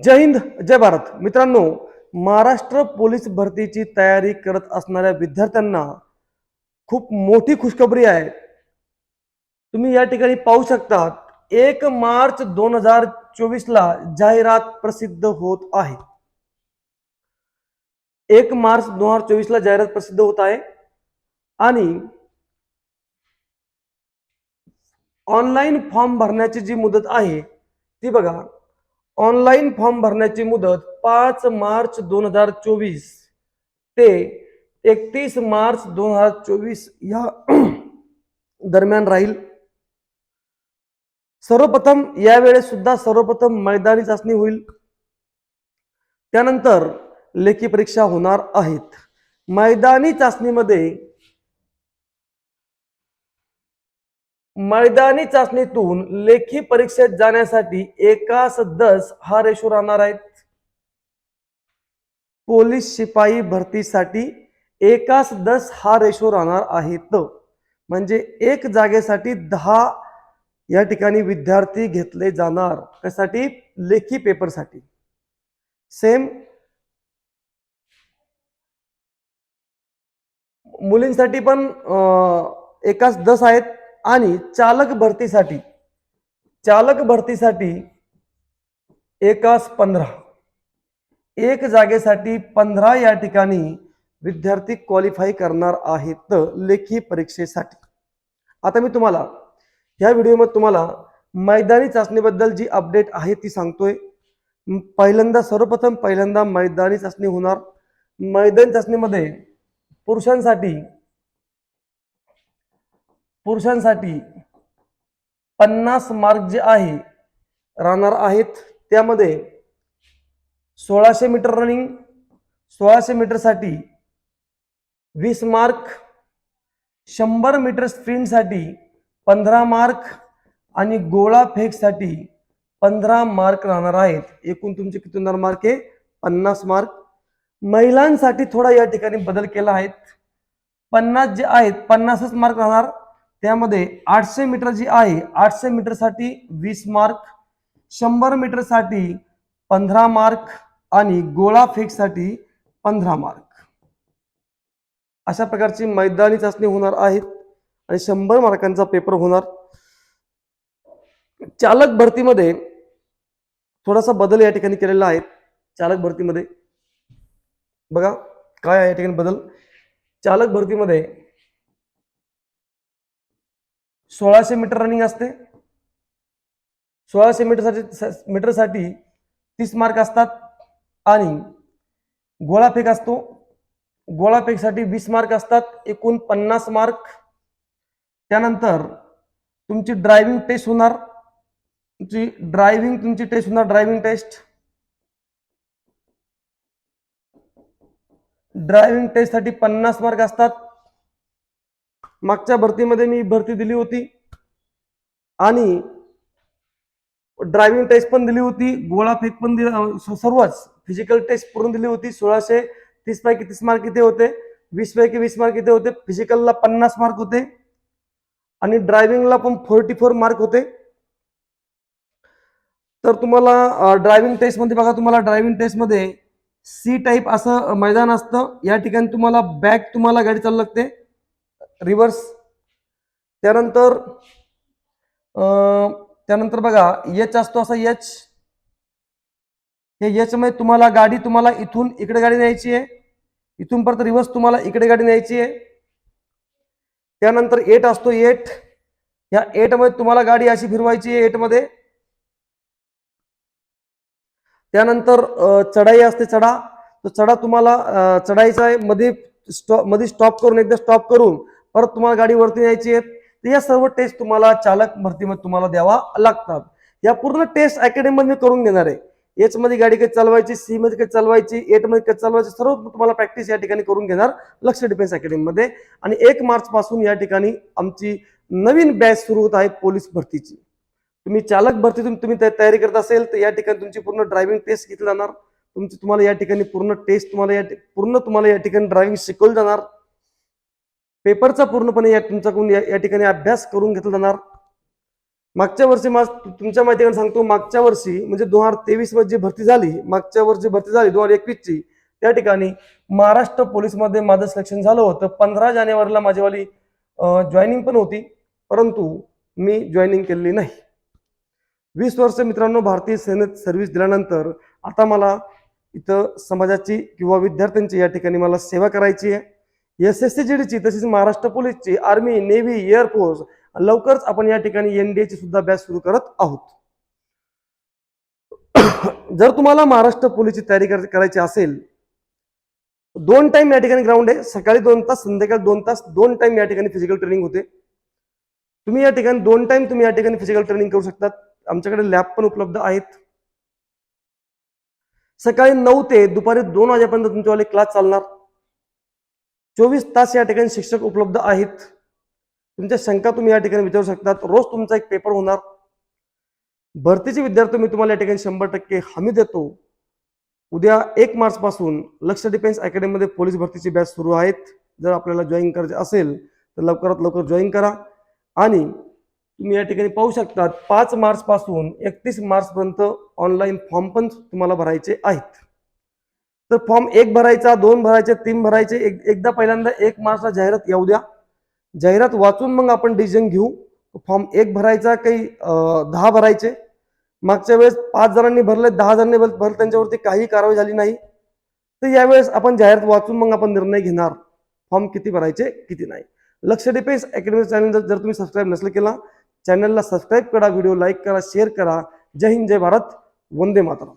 जय हिंद जय भारत. मित्रांनो महाराष्ट्र पोलीस भरतीची तयारी करत असणाऱ्या विद्यार्थ्यांना खूप मोठी खुशखबरी आहे. तुम्ही या ठिकाणी पाहू शकता एक मार्च दोन हजार चोवीस ला जाहिरात प्रसिद्ध होत आहे. एक मार्च दोन हजार चोवीसला जाहिरात प्रसिद्ध होत आहे. आणि ऑनलाईन फॉर्म भरण्याची जी मुदत आहे ती बघा ऑनलाईन फॉर्म भरण्याची मुदत पाच मार्च दोन हजार चोवीस ते एकतीस मार्च दोन हजार चोवीस या दरम्यान राहील. सर्वप्रथम यावेळेस सुद्धा सर्वप्रथम मैदानी चाचणी होईल. त्यानंतर लेखी परीक्षा होणार आहेत. मैदानी चाचणीमध्ये मैदानी चाचणीतून लेखी परीक्षेत जाण्यासाठी एकास दस हा रेशो राहणार आहेत. पोलीस शिपाई भरतीसाठी एकास दस हा रेशो राहणार आहेत. म्हणजे एक जागेसाठी दहा या ठिकाणी विद्यार्थी घेतले जाणार. कशासाठी? लेखी पेपरसाठी. सेम मुलींसाठी पण एकाच दस आहेत. आणि चालक भरतीसाठी चालक भरतीसाठी एकास पंधरा. एक जागेसाठी पंधरा या ठिकाणी विद्यार्थी क्वालिफाय करणार आहेत लेखी परीक्षेसाठी. आता मी तुम्हाला ह्या व्हिडिओमध्ये तुम्हाला मैदानी चाचणीबद्दल जी अपडेट आहे ती सांगतोय. पहिल्यांदा सर्वप्रथम पहिल्यांदा मैदानी चाचणी होणार. मैदानी चाचणीमध्ये पुरुषांसाठी पुरुषांसाठी पन्नास मार्क जे आहे राहणार आहेत त्यामध्ये सोळाशे मीटर रनिंग सोळाशे मीटरसाठी वीस मार्क शंभर मीटर स्प्रिंटसाठी पंधरा मार्क आणि गोळा फेकसाठी पंधरा मार्क राहणार आहेत. एकूण तुमचे किती होणार मार्क आहे पन्नास मार्क महिलांसाठी थोडा या ठिकाणी बदल केला आहेत पन्नास जे आहेत पन्नासच मार्क राहणार. त्यामध्ये आठशे मीटर जी आहे आठशे मीटरसाठी वीस मार्क शंभर मीटरसाठी पंधरा मार्क आणि गोळा फेकसाठी पंधरा मार्क. अशा प्रकारची मैदानी चाचणी होणार आहेत आणि शंभर मार्कांचा पेपर होणार. चालक भरतीमध्ये थोडासा बदल या ठिकाणी केलेला आहे. चालक भरतीमध्ये बघा काय आहे या ठिकाणी बदल. चालक भरतीमध्ये सोळाशे मीटर रनिंग असते. सोळाशे मीटरसाठी मीटरसाठी तीस मार्क असतात. आणि गोळाफेक असतो. गोळाफेकसाठी वीस मार्क असतात. एकूण पन्नास मार्क त्यानंतर तुमची ड्रायव्हिंग टेस्ट होणार. तुमची ड्रायव्हिंग तुमची टेस्ट होणार. ड्रायव्हिंग टेस्ट ड्रायव्हिंग टेस्टसाठी पन्नास मार्क असतात. मागच्या भरतीमध्ये मी भरती दिली होती. आणि ड्रायव्हिंग टेस्ट पण दिली होती. गोळा फेक पण दिला सर्वच फिजिकल टेस्ट पूर्ण दिली होती. सोळाशे तीस पैकी तीस मार्क किती होते. वीस पैकी वीस मार्क किती होते. फिजिकलला पन्नास मार्क होते. आणि ड्रायव्हिंगला पण फोर्टी फोर मार्क होते. तर तुम्हाला ड्रायव्हिंग टेस्टमध्ये बघा तुम्हाला ड्रायव्हिंग टेस्टमध्ये सी टाईप असं मैदान असतं. या ठिकाणी तुम्हाला बॅक तुम्हाला गाडी चालू लागते. रिव्हर्स. त्यानंतर अं, त्यानंतर बघा एच असतो असा एच हे एच मध्ये म्हणजे तुम्हाला गाडी तुम्हाला इथून इकडे गाडी न्यायची आहे. इथून परत रिव्हर्स तुम्हाला इकडे गाडी न्यायची आहे. त्यानंतर एट असतो एट या एटमध्ये तुम्हाला गाडी अशी फिरवायची आहे एटमध्ये. त्यानंतर चढाई असते चढा. तो चढा तुम्हाला चढायचा आहे. मध्ये स्टॉपमध्ये स्टॉप करून एकदा स्टॉप करून परत तुम्हाला गाडीवरती यायची न्यायची आहे तर या सर्व टेस्ट तुम्हाला चालक भरतीमध्ये तुम्हाला द्यावा लागतात. या पूर्ण टेस्ट अकॅडमीमध्ये मी करून घेणार आहे. एच मध्ये गाडी कधी चालवायची सी मध्ये कधी चालवायची एटमध्ये कधी चालवायची सर्व तुम्हाला प्रॅक्टिस या ठिकाणी करून घेणार लक्ष डिफेन्स अकॅडमीमध्ये आणि एक मार्च पासून या ठिकाणी आमची नवीन बॅच सुरू होत आहे पोलीस भरतीची. तुम्ही चालक भरतीतून तुम्ही तयारी करत असेल तर या ठिकाणी तुमची पूर्ण ड्रायव्हिंग टेस्ट घेतली जाणार. तुमची तुम्हाला या ठिकाणी पूर्ण टेस्ट तुम्हाला या पूर्ण तुम्हाला या ठिकाणी ड्रायव्हिंग शिकवलं जाणार. पेपरचा पूर्णपणे या तुमच्याकडून या या ठिकाणी अभ्यास करून घेतला जाणार. मागच्या वर्षी मा तुमच्या माहितीकडे सांगतो मागच्या वर्षी म्हणजे दोन हजार तेवीसमध्ये जी भरती झाली मागच्या वर्षी भरती झाली दोन हजार एकवीसची त्या ठिकाणी महाराष्ट्र पोलीसमध्ये माझं सिलेक्शन झालं होतं. पंधरा जानेवारीला माझीवाली जॉईनिंग पण होती परंतु मी जॉईनिंग केलेली नाही. वीस वर्ष मित्रांनो भारतीय सेनेत सर्व्हिस दिल्यानंतर आता मला इथं समाजाची किंवा विद्यार्थ्यांची या ठिकाणी मला सेवा करायची आहे. एस एस सी जी डीची तसेच महाराष्ट्र पोलीसची आर्मी नेव्ही एअरफोर्स लवकरच आपण या ठिकाणी एनडीए ची सुद्धा बॅच सुरू करत आहोत. जर तुम्हाला महाराष्ट्र पोलीसची तयारी करायची असेल दोन टाइम या ठिकाणी ग्राउंड आहे. सकाळी दोन तास संध्याकाळी दोन तास दोन टाइम या ठिकाणी फिजिकल ट्रेनिंग होते. तुम्ही या ठिकाणी दोन टाइम तुम्ही या ठिकाणी फिजिकल ट्रेनिंग करू शकतात. आमच्याकडे लॅब पण उपलब्ध आहेत. सकाळी नऊ ते दुपारी दोन वाजेपर्यंत तुमच्यावाले क्लास चालणार. चोवीस तास या ठिकाणी शिक्षक उपलब्ध आहेत. तुमच्या शंका तुम्ही या ठिकाणी विचारू शकतात. रोज तुमचा एक पेपर होणार. भरतीचे विद्यार्थी मी तुम्हाला या ठिकाणी शंभर टक्के हमी देतो. उद्या एक मार्च पासून लक्ष डिफेन्स अकॅडमीमध्ये पोलीस भरतीची बॅच सुरू आहेत. जर आपल्याला जॉईन करायचे असेल तर लवकरात लवकर जॉईन करा. आणि तुम्ही या ठिकाणी पाहू शकतात पाच मार्च पासून एकतीस मार्च पर्यंत ऑनलाईन फॉर्म पण तुम्हाला भरायचे आहेत. तर फॉर्म एक भरायचा दोन भरायचे तीन भरायचे एक एकदा पहिल्यांदा एक मार्चला जाहिरात येऊ द्या. जाहिरात वाचून मग आपण डिसिजन घेऊ. फॉर्म एक भरायचा काही दहा भरायचे. मागच्या वेळेस पाच जणांनी भरले दहा जणांनी भर भरले त्यांच्यावरती काही कारवाई झाली नाही. तर यावेळेस आपण जाहिरात वाचून मग आपण निर्णय घेणार. फॉर्म किती भरायचे किती नाही. लक्ष डिफेन्स अकॅडमी चॅनल जर तुम्ही सबस्क्राईब नसेल केला चॅनलला सबस्क्राईब करा व्हिडिओ लाईक करा शेअर करा. जय हिंद जय भारत. वंदे मातरम.